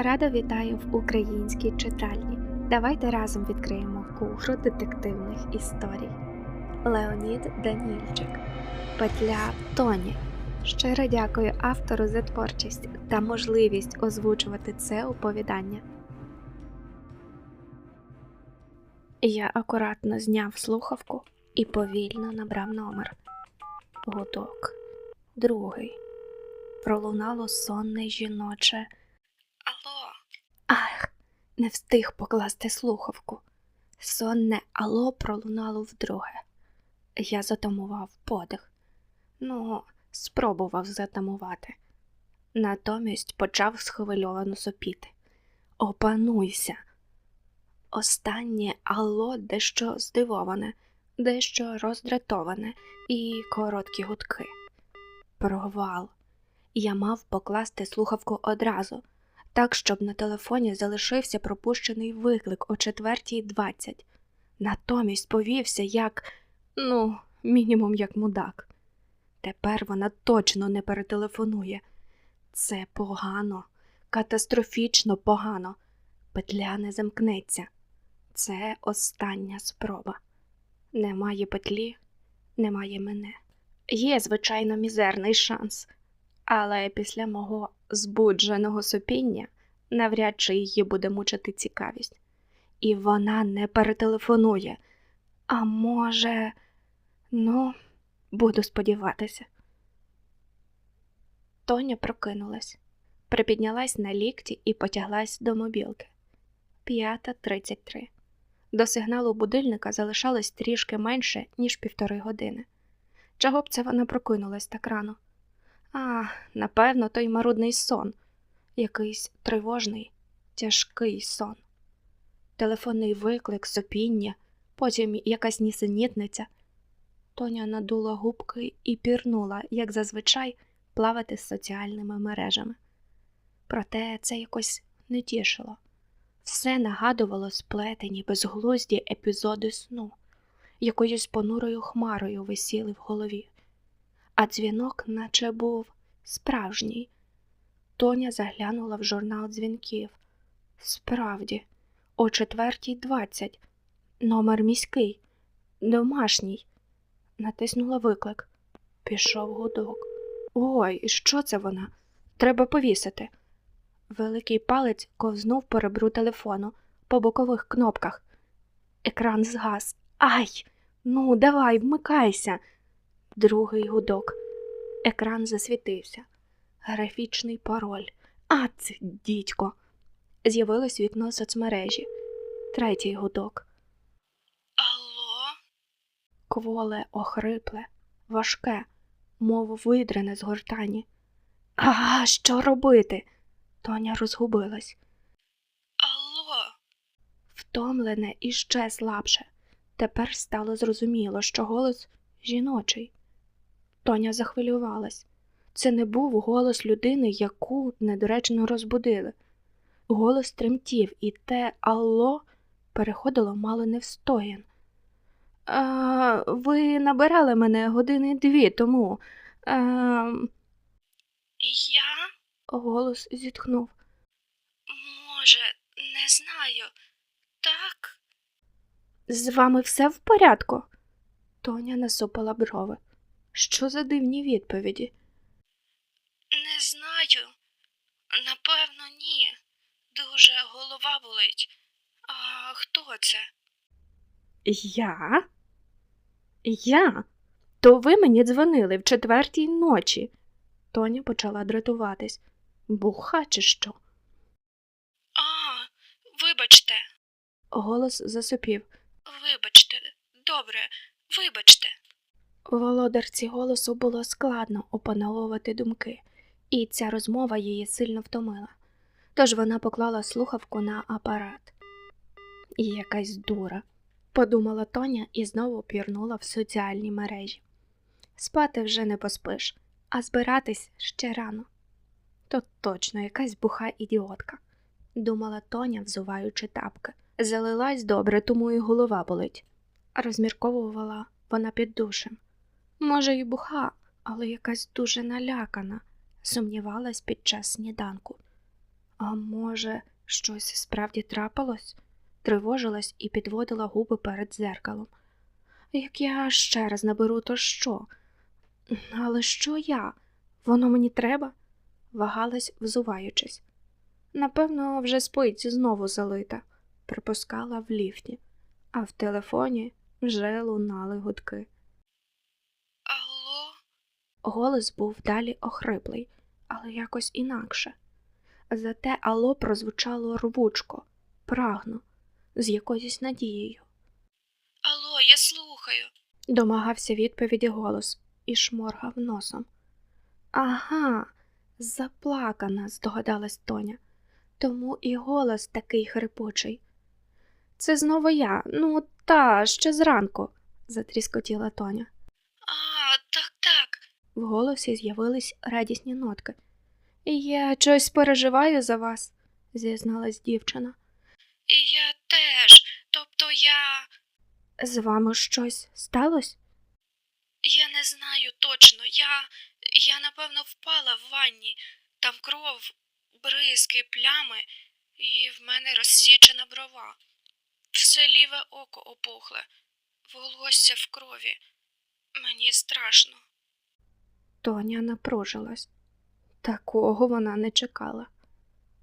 Радо вітаю в українській читальні. Давайте разом відкриємо кухру детективних історій. Леонід Данільчик. Петля Тоні. Щиро дякую автору за творчість та можливість озвучувати це оповідання. Я акуратно зняв слухавку і повільно набрав номер. Гудок. Другий. Пролунало сонне жіноче. Алло. Ах, не встиг покласти слухавку. Сонне алло пролунало вдруге. Я затамував подих. Ну, спробував затамувати. Натомість почав схвильовано сопіти. Опануйся. Останнє алло дещо здивоване, дещо роздратоване і короткі гудки. Провал. Я мав покласти слухавку одразу, так, щоб на телефоні залишився пропущений виклик о 4.20. Натомість повівся як, ну, мінімум як мудак. Тепер вона точно не перетелефонує. Це погано, катастрофічно погано. Петля не замкнеться. Це остання спроба. Немає петлі, немає мене. Є, звичайно, мізерний шанс, але після мого збудженого сопіння навряд чи її буде мучити цікавість. І вона не перетелефонує. А може, ну, буду сподіватися. Тоня прокинулась, припіднялась на лікті і потяглась до мобілки. П'ята тридцять три. До сигналу будильника залишалось трішки менше, ніж півтори години. Чого б це вона прокинулась так рано? А, напевно, той марудний сон, якийсь тривожний, тяжкий сон. Телефонний виклик, сопіння, потім якась нісенітниця. Тоня надула губки і пірнула, як зазвичай, плавати з соціальними мережами. Проте це якось не тішило. Все нагадувало сплетені, безглузді епізоди сну, якоюсь понурою хмарою висіли в голові, а дзвінок наче був справжній. Тоня заглянула в журнал дзвінків. Справді, о четвертій двадцять. Номер міський, домашній. Натиснула виклик. Пішов гудок. Ой, що це вона? Треба повісити. Великий палець ковзнув по ребру телефону, по бокових кнопках. Екран згас. Ай! Ну, давай, вмикайся. Другий гудок. Екран засвітився. Графічний пароль. А, це дідько. З'явилось вікно соцмережі. Третій гудок. Алло? Кволе, охрипле, важке, мов видрене з гортані. А, що робити? Тоня розгубилась. Алло? Втомлене і ще слабше. Тепер стало зрозуміло, що голос жіночий. Тоня захвилювалась. Це не був голос людини, яку недоречно розбудили. Голос тремтів, і те алло переходило мало не в стоян. А, ви набирали мене години дві тому. А, Я? голос зітхнув. Може, не знаю. Так? З вами все в порядку? Тоня насупила брови. Що за дивні відповіді? Не знаю. Напевно, ні. Дуже голова болить. А хто це? Я? Я? То ви мені дзвонили в четвертій ночі. Тоня почала дратуватись. Буха чи що? А, вибачте, Голос засопів. вибачте. Добре, вибачте. Володарці голосу було складно опановувати думки, і ця розмова її сильно втомила. Тож вона поклала слухавку на апарат. Якась дура, подумала Тоня і знову пірнула в соціальні мережі. Спати вже не поспиш, а збиратись ще рано. То точно якась буха ідіотка, думала Тоня, взуваючи тапки. Залилась добре, тому і голова болить. Розмірковувала вона під душем. Може, і буха, але якась дуже налякана, сумнівалась під час сніданку. А може, щось справді трапилось? Тривожилась і підводила губи перед дзеркалом. Як я ще раз наберу, то що? Але що я? Воно мені треба? Вагалась, взуваючись. Напевно, вже спить знову залита, припускала в ліфті, а в телефоні вже лунали гудки. Голос був далі охриплий, але якось інакше. Зате алло прозвучало рвучко, прагно, з якоюсь надією. Алло, я слухаю. Домагався відповіді голос і шморгав носом. Ага, заплакана, здогадалась Тоня. Тому і голос такий хрипучий. Це знову я, ну та, ще зранку, затріскотіла Тоня. А, так. В голосі з'явились радісні нотки. Я щось переживаю за вас, зізналась дівчина. І я теж. Тобто я. З вами щось сталося? Я не знаю точно. Я. Я напевно впала в ванні. Там кров, бризки, плями, і в мене розсічена брова. Все ліве око опухле, волосся в крові. Мені страшно. Тоня напружилась. Такого вона не чекала.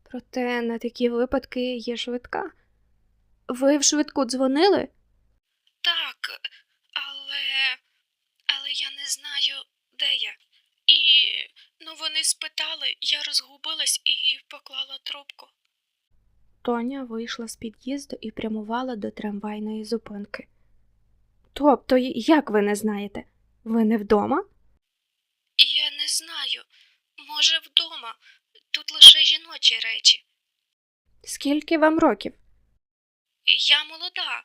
Проте на такі випадки є швидка. Ви в швидку дзвонили? Так, але. але я не знаю, де я. І ну вони спитали, я розгубилась і поклала трубку. Тоня вийшла з під'їзду і прямувала до трамвайної зупинки. Тобто, як ви не знаєте? Ви не вдома? Може, вдома. Тут лише жіночі речі. Скільки вам років? Я молода,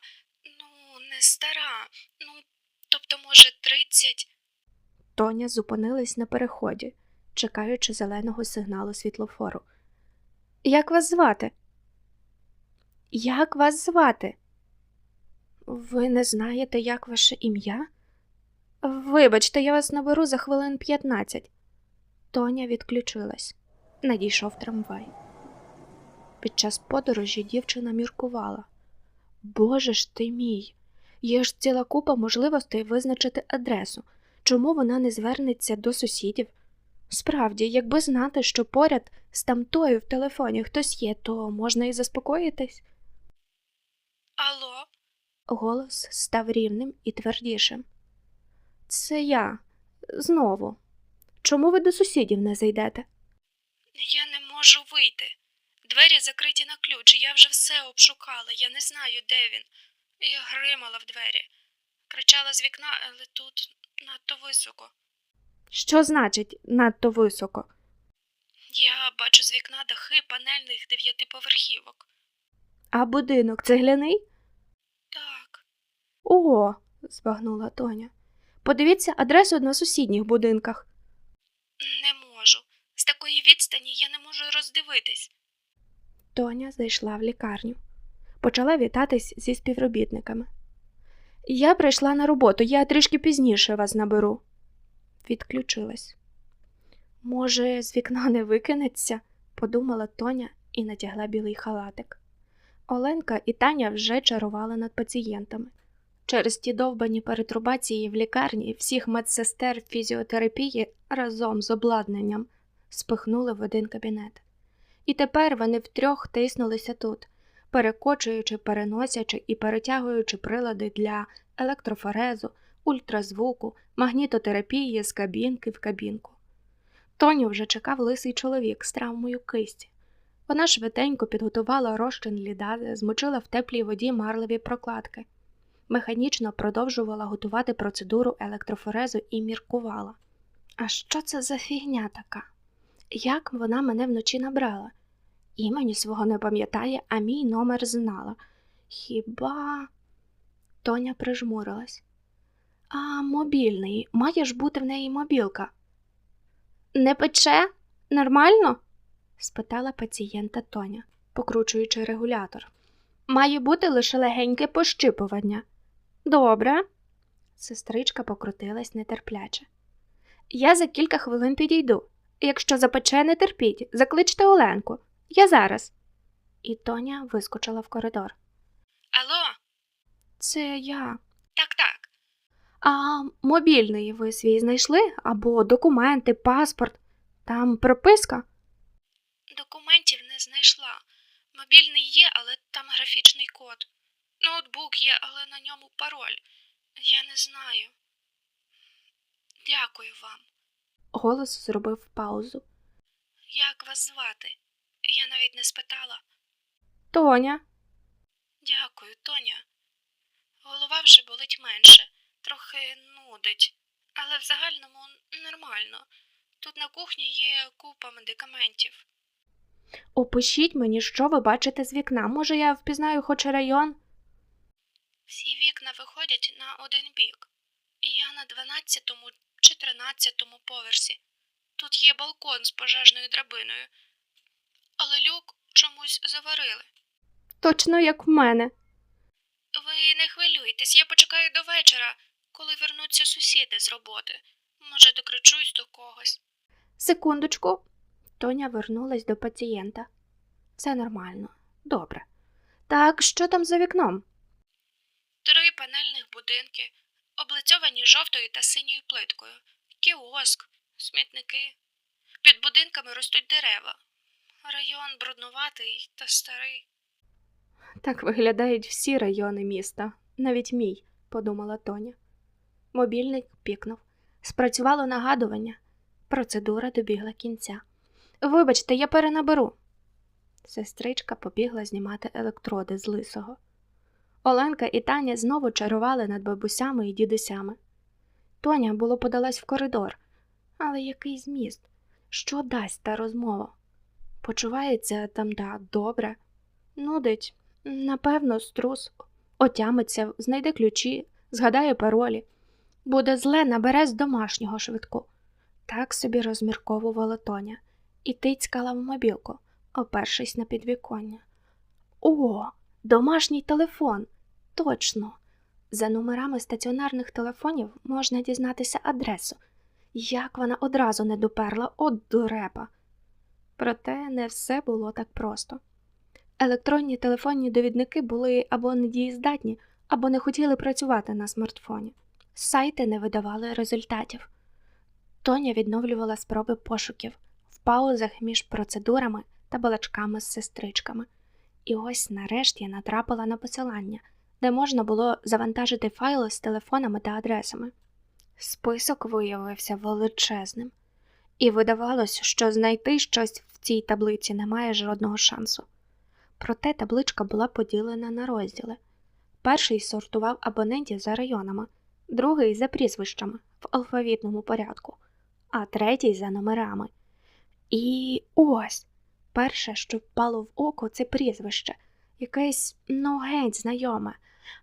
ну, не стара. Ну, тобто, може, тридцять. Тоня зупинилась на переході, чекаючи зеленого сигналу світлофору. Як вас звати? Як вас звати? Ви не знаєте, як ваше ім'я? Вибачте, я вас наберу за хвилин 15. Тоня відключилась. Надійшов трамвай. Під час подорожі дівчина міркувала. Боже ж ти мій! Є ж ціла купа можливостей визначити адресу. Чому вона не звернеться до сусідів? Справді, якби знати, що поряд з тамтою в телефоні хтось є, то можна і заспокоїтись. Алло, Голос став рівним і твердішим. Це я. Знову. Чому ви до сусідів не зайдете? я не можу вийти. Двері закриті на ключ, я вже все обшукала. Я не знаю, де він. Я гримала в двері. Кричала з вікна, але тут надто високо. Що значить надто високо? Я бачу з вікна дахи панельних дев'ятиповерхівок. А будинок цегляний? Так, О, збагнула Тоня. Подивіться адресу на сусідніх будинках. Не можу. З такої відстані я не можу роздивитись. Тоня зайшла в лікарню. Почала вітатись зі співробітниками. Я прийшла на роботу, я трішки пізніше вас наберу. Відключилась. Може, з вікна не викинеться, подумала Тоня і натягла білий халатик. Оленка і Таня вже чарували над пацієнтами. Через ті довбані перетрубації в лікарні всіх медсестер фізіотерапії разом з обладнанням спихнули в один кабінет. І тепер вони втрьох тиснулися тут, перекочуючи, переносячи і перетягуючи прилади для електрофорезу, ультразвуку, магнітотерапії з кабінки в кабінку. Тоню вже чекав лисий чоловік з травмою кисті. Вона швиденько підготувала розчин лідази, змочила в теплій воді марливі прокладки, механічно продовжувала готувати процедуру електрофорезу і міркувала. А що це за фігня така? Як вона мене вночі набрала? Імені свого не пам'ятає, а мій номер знала. Хіба. Тоня прижмурилась. А мобільний, має ж бути в неї мобілка. Не пече? Нормально? спитала пацієнта Тоня, покручуючи регулятор. Має бути лише легеньке пощипування. Добре. Сестричка покрутилась нетерпляче. Я за кілька хвилин підійду. Якщо запече, не терпіть, закличте Оленку. я зараз. І Тоня вискочила в коридор. Алло, Це я. так, так. А мобільний ви свій знайшли? Або документи, паспорт. Там прописка? Документів не знайшла. Мобільний є, але там графічний код. Ноутбук є, але на ньому пароль. Я не знаю. Дякую вам. Голос зробив паузу. Як вас звати? Я навіть не спитала. Тоня. Дякую, Тоня. Голова вже болить менше, трохи нудить, але в загальному нормально. Тут на кухні є купа медикаментів. Опишіть мені, що ви бачите з вікна. Може, я впізнаю хоч район? Всі вікна виходять на один бік. Я на 12-му чи 13-му поверсі. Тут є балкон з пожежною драбиною. Але люк чомусь заварили. Точно як в мене. Ви не хвилюйтесь, я почекаю до вечора, коли вернуться сусіди з роботи. Може, докричусь до когось. Секундочку. Тоня вернулась до пацієнта. Все нормально. Добре. Так, що там за вікном? Три панельних будинки, облицьовані жовтою та синьою плиткою, кіоск, смітники. Під будинками ростуть дерева. Район бруднуватий та старий. Так виглядають всі райони міста, навіть мій, подумала Тоня. Мобільник пікнув. Спрацювало нагадування. Процедура добігла кінця. Вибачте, я перенаберу. Сестричка побігла знімати електроди з лисого. Оленка і Таня знову чарували над бабусями і дідусями. Тоня було подалась в коридор, але який зміст? Що дасть та розмова? Почувається там да добре, нудить, напевно, струс, отямиться, знайде ключі, згадає паролі. Буде зле, набере з домашнього швидку. Так собі розмірковувала Тоня і тицькала в мобілку, опершись на підвіконня. О, домашній телефон! Точно! За номерами стаціонарних телефонів можна дізнатися адресу. Як вона одразу не доперла от дурепа. Проте не все було так просто. Електронні телефонні довідники були або недієздатні, або не хотіли працювати на смартфоні. Сайти не видавали результатів. Тоня відновлювала спроби пошуків в паузах між процедурами та балачками з сестричками. І ось нарешті натрапила на посилання, де можна було завантажити файли з телефонами та адресами. Список виявився величезним, і видавалось, що знайти щось в цій таблиці немає жодного шансу. Проте табличка була поділена на розділи. Перший сортував абонентів за районами, другий за прізвищами в алфавітному порядку, а третій за номерами. І ось перше, що впало в око, це прізвище, якесь ну геть знайоме.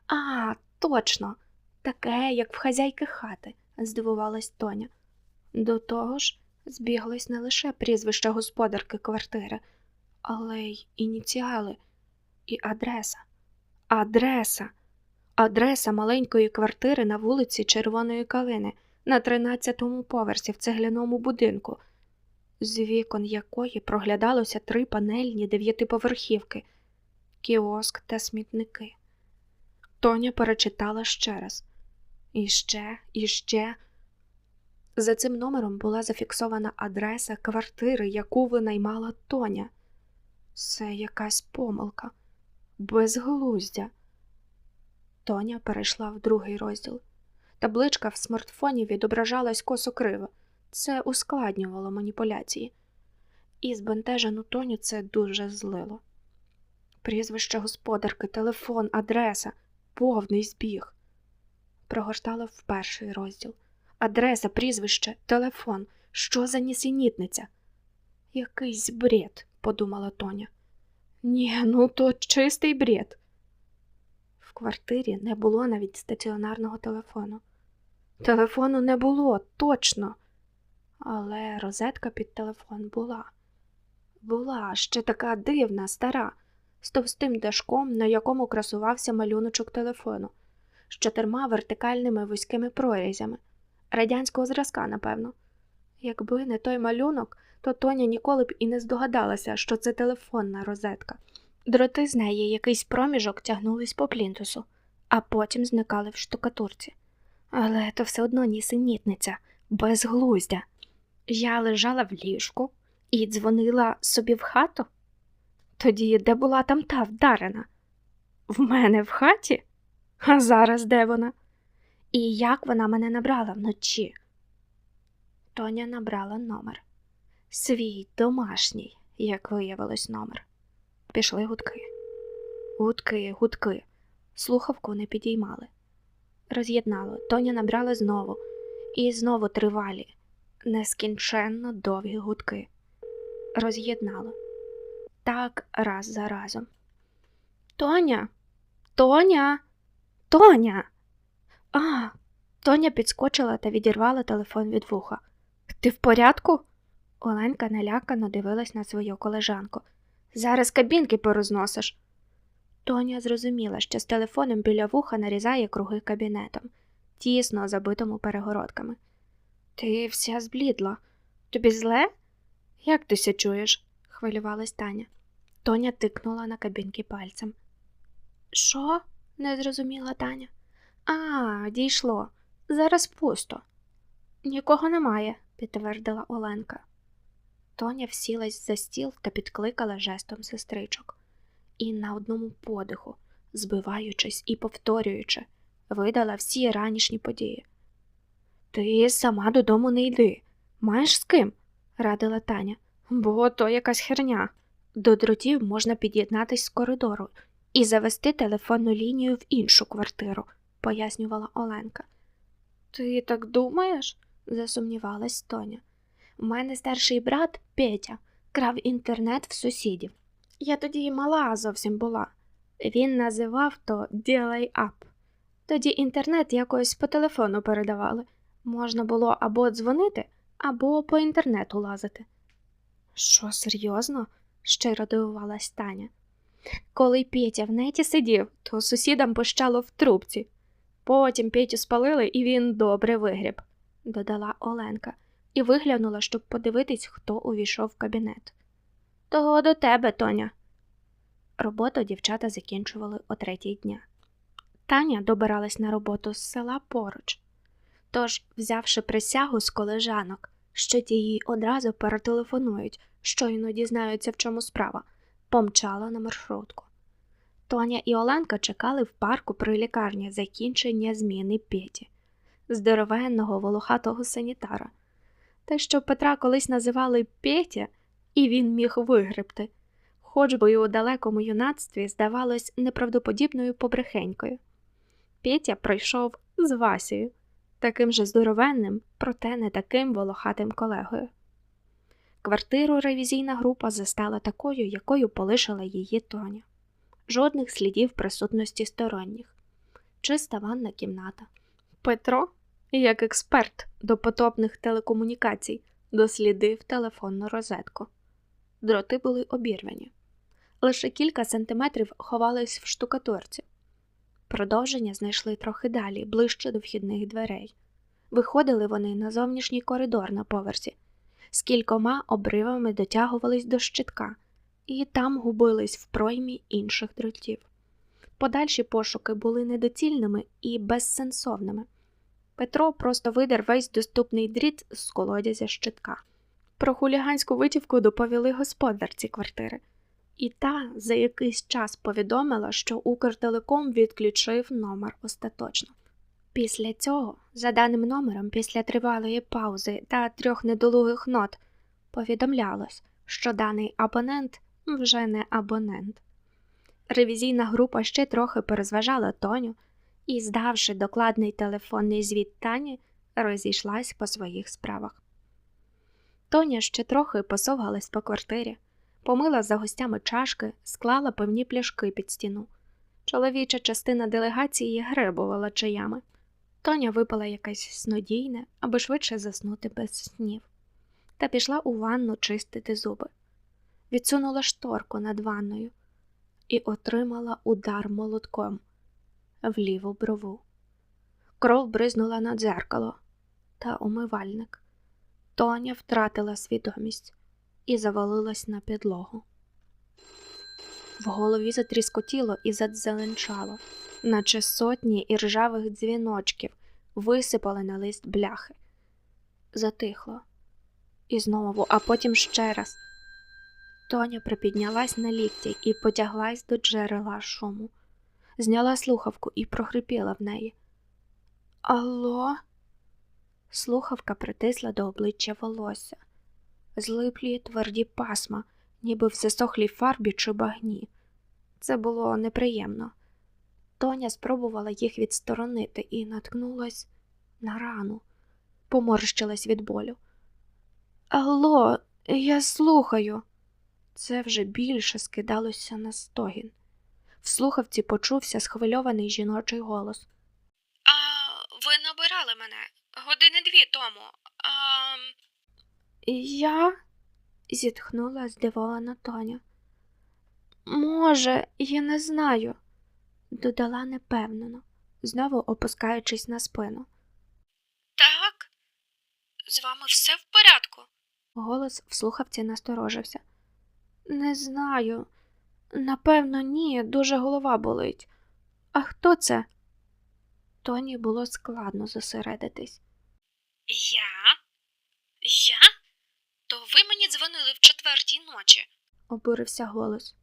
А, точно, таке, як в хазяйки хати, здивувалась Тоня. До того ж, збіглось не лише прізвище господарки квартири, але й ініціали і адреса. Адреса. Адреса маленької квартири на вулиці Червоної Калини на 13-му поверсі в цегляному будинку, з вікон якої проглядалося три панельні дев'ятиповерхівки, кіоск та смітники. Тоня перечитала ще раз. І ще, і ще. За цим номером була зафіксована адреса квартири, яку винаймала Тоня. Це якась помилка, безглуздя. Тоня перейшла в другий розділ. Табличка в смартфоні відображалась косо-криво. Це ускладнювало маніпуляції. І збентежену Тоню це дуже злило. Прізвище господарки, телефон, адреса, повний збіг. Прогортала в перший розділ. Адреса, прізвище, телефон. Що за нісенітниця? Якийсь бред, подумала Тоня. Ні, ну то чистий бред. В квартирі не було навіть стаціонарного телефону. Телефону не було, точно. Але розетка під телефон була. Була ще така дивна, стара, з товстим дашком, на якому красувався малюночок телефону, з чотирма вертикальними вузькими прорізями, радянського зразка, напевно. Якби не той малюнок, то то Тоня ніколи б і не здогадалася, що це телефонна розетка. Дроти з неї якийсь проміжок тягнулись по плінтусу, а потім зникали в штукатурці. Але то все одно нісенітниця, безглуздя. Я лежала в ліжку і дзвонила собі в хату. Тоді де була там та вдарена? В мене в хаті? А зараз де вона? І як вона мене набрала вночі? Тоня набрала номер. Свій домашній, як виявилось, номер. Пішли гудки. Гудки, гудки. Слухавку не підіймали. Роз'єднало. Тоня набрала знову. І знову тривалі, нескінченно довгі гудки. Роз'єднало. Так раз за разом. Тоня, Тоня, Тоня. А, Тоня підскочила та відірвала телефон від вуха. Ти в порядку? Оленка налякано дивилась на свою колежанку. Зараз кабінки порозносиш. Тоня зрозуміла, що з телефоном біля вуха нарізає круги кабінетом, тісно забитому перегородками. Ти вся зблідла. Тобі зле? Як ти ся чуєш? хвилювалась Таня. Тоня тикнула на кабінки пальцем. Що? не зрозуміла Таня. А, дійшло. Зараз пусто. Нікого немає, підтвердила Оленка. Тоня всілась за стіл та підкликала жестом сестричок. І на одному подиху, збиваючись і повторюючи, видала всі ранішні події. Ти сама додому не йди. Маєш з ким? радила Таня. Бо то якась херня. До дротів можна під'єднатись з коридору і завести телефонну лінію в іншу квартиру, пояснювала Оленка. Ти так думаєш? засумнівалась Тоня. У мене старший брат Петя крав інтернет в сусідів. Я тоді й мала зовсім була. Він називав то «Ділай ап». Тоді інтернет якось по телефону передавали. Можна було або дзвонити, або по інтернету лазити. Що, серйозно? щиро дивувалась Таня. Коли Петя в неті сидів, то сусідам пищало в трубці. Потім Петю спалили, і він добре вигріб, додала Оленка, і виглянула, щоб подивитись, хто увійшов в кабінет. Того до тебе, Тоня. Роботу дівчата закінчували о третій дня. Таня добиралась на роботу з села поруч. Тож, взявши присягу з колежанок, що ті їй одразу перетелефонують, щойно дізнаються, в чому справа, помчала на маршрутку. Тоня і Оленка чекали в парку при лікарні закінчення зміни Петі, здоровенного волохатого санітара. Те, що Петра колись називали Петя, і він міг вигребти, хоч би й у далекому юнацтві здавалось неправдоподібною побрехенькою. Петя пройшов з Васею, таким же здоровенним, проте не таким волохатим колегою. Квартиру ревізійна група застала такою, якою полишила її Тоня. Жодних слідів присутності сторонніх, чиста ванна кімната. Петро, як експерт до потопних телекомунікацій, дослідив телефонну розетку. Дроти були обірвані. Лише кілька сантиметрів ховались в штукатурці. Продовження знайшли трохи далі, ближче до вхідних дверей. Виходили вони на зовнішній коридор на поверсі, з кількома обривами дотягувались до щитка і там губились в проймі інших дротів. Подальші пошуки були недоцільними і безсенсовними. Петро просто видер весь доступний дріт з колодязя щитка. Про хуліганську витівку доповіли господарці квартири, і та за якийсь час повідомила, що Укртелеком відключив номер остаточно. Після цього, за даним номером, після тривалої паузи та трьох недолугих нот, повідомлялось, що даний абонент вже не абонент. Ревізійна група ще трохи перезважала Тоню і, здавши докладний телефонний звіт Тані, розійшлась по своїх справах. Тоня ще трохи посовгалась по квартирі, помила за гостями чашки, склала певні пляшки під стіну. Чоловіча частина делегації гребувала чаями. Тоня випила якесь снодійне, аби швидше заснути без снів, та пішла у ванну чистити зуби. Відсунула шторку над ванною і отримала удар молотком в ліву брову. Кров бризнула на дзеркало та умивальник. Тоня втратила свідомість і завалилась на підлогу. В голові затріскотіло і задзеленчало, наче сотні іржавих дзвіночків висипали на лист бляхи. Затихло. І знову, а потім ще раз. Тоня припіднялась на лікті і потяглась до джерела шуму. Зняла слухавку і прохрипіла в неї. Алло? Слухавка притисла до обличчя волосся. Злиплі тверді пасма, ніби в засохлій фарбі чи багні. Це було неприємно. Тоня спробувала їх відсторонити і наткнулась на рану, поморщилась від болю. Алло, я слухаю. Це вже більше скидалося на стогін. В слухавці почувся схвильований жіночий голос. А ви набирали мене години дві тому. А Я? зітхнула здивована Тоня. Може, я не знаю, додала непевнено, знову опускаючись на спину. так? З вами все в порядку? Голос в слухавці насторожився. Не знаю. Напевно, ні, дуже голова болить. А хто це? Тоні було складно зосередитись. Я? Я? То ви мені дзвонили в четвертій ночі. обурився голос.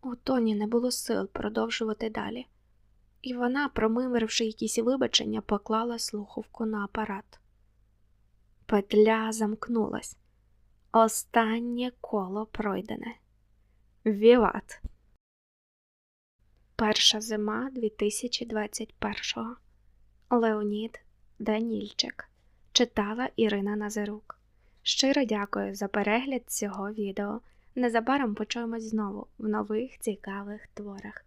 У Тоні не було сил продовжувати далі, і вона, промимривши якісь вибачення, поклала слухавку на апарат. Петля замкнулась. Останнє коло пройдене. Віват. Перша зима 2021-го. Леонід Данільчик. Читала Ірина Назарук. Щиро дякую за перегляд цього відео. Незабаром почуємось знову в нових цікавих творах.